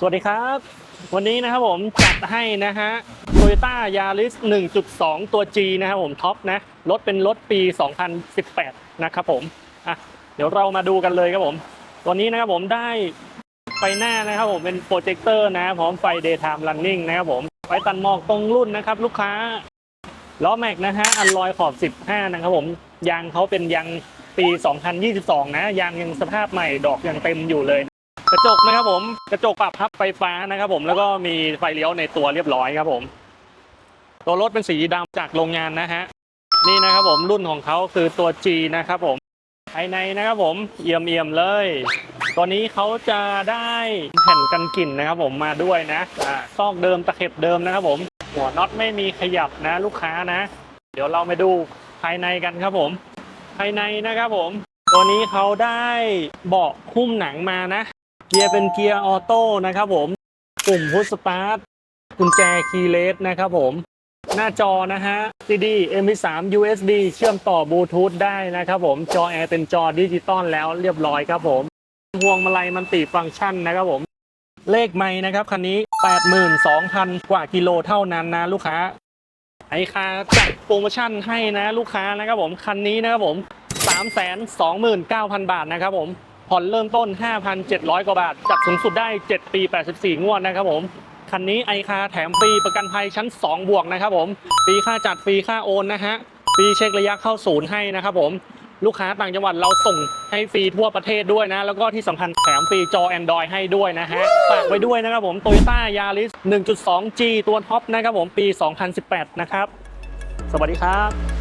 สวัสดีครับ วันนี้นะครับผมจัดให้นะฮะ Toyota Yaris 1.2 ตัว G นะครับผมท็อปนะ รถเป็นรถปี 2018 นะครับผมอะเดี๋ยวเรามาดูกันเลยครับผม ตัวนี้นะครับผมได้ไฟหน้านะครับผมเป็นโปรเจคเตอร์นะพร้อมไฟ daytime running นะครับผมไฟตันหมอกตรงรุ่นนะครับลูกค้าล้อแม็กนะฮะอันลอยขอบ 15 นะครับผมยางเขาเป็นยางปี 2022 นะยางยังสภาพใหม่ดอกยังเต็มอยู่เลย ระจกนะครับผมกระจกปรับพับไฟฟ้านะครับผมแล้วก็มีไฟเลี้ยวในตัวเรียบร้อยครับผม ตัวรถเป็นสีดำจากโรงงานนะฮะนี่นะครับผมรุ่นของเขาคือตัว G นะครับผมภายในนะครับผมเอี่ยมเอี่ยมเลยตัวนี้เขาจะได้แผ่นกันกลิ่นนะครับผมมาด้วยนะอ่าซอกเดิมตะเข็บเดิมนะครับผม หัวน็อตไม่มีขยับนะลูกค้านะ เดี๋ยวเรามาดูภายในกันครับผม ภายในนะครับผม ตัวนี้เขาได้เบาะหุ้มหนังมานะ เกียร์เป็นเกียร์ออโต้นะครับผม ปุ่มพุชสตาร์ทกุญแจคีย์เลสนะครับผม หน้าจอนะฮะ CD MP3 USB เชื่อมต่อบลูทูธได้นะครับผม จอแอร์เป็นจอดิจิตอลแล้วเรียบร้อยครับผมห่วงมาลัยมันติฟังก์ชันนะครับผม เลขไม่นะครับคันนี้ 82,000 กว่ากิโลเท่านั้นนะลูกค้า ไอคาจัดโปรโมชั่นให้นะลูกค้านะครับผม คันนี้นะครับผม 329,000 บาทนะครับผม ผ่อนเริ่มต้น 5,700 กว่าบาท จัดสูงสุดได้ 7 ปี 84 งวดนะครับผม คันนี้ไอคาแถมฟรีประกันภัยชั้น 2 บวกนะครับผมฟรีค่าจัดฟรีค่าโอนนะฮะฟรีเช็คระยะเข้าศูนย์ให้นะครับผม ลูกค้าต่างจังหวัดเราส่งให้ฟรีทั่วประเทศด้วยนะ แล้วก็ที่สำคัญแถมฟรีจอ Android ให้ด้วยนะฮะ ฝากไว้ด้วยนะครับผม Toyota Yaris 1.2G ตัวท็อปนะครับผมปี 2018 นะครับ สวัสดีครับ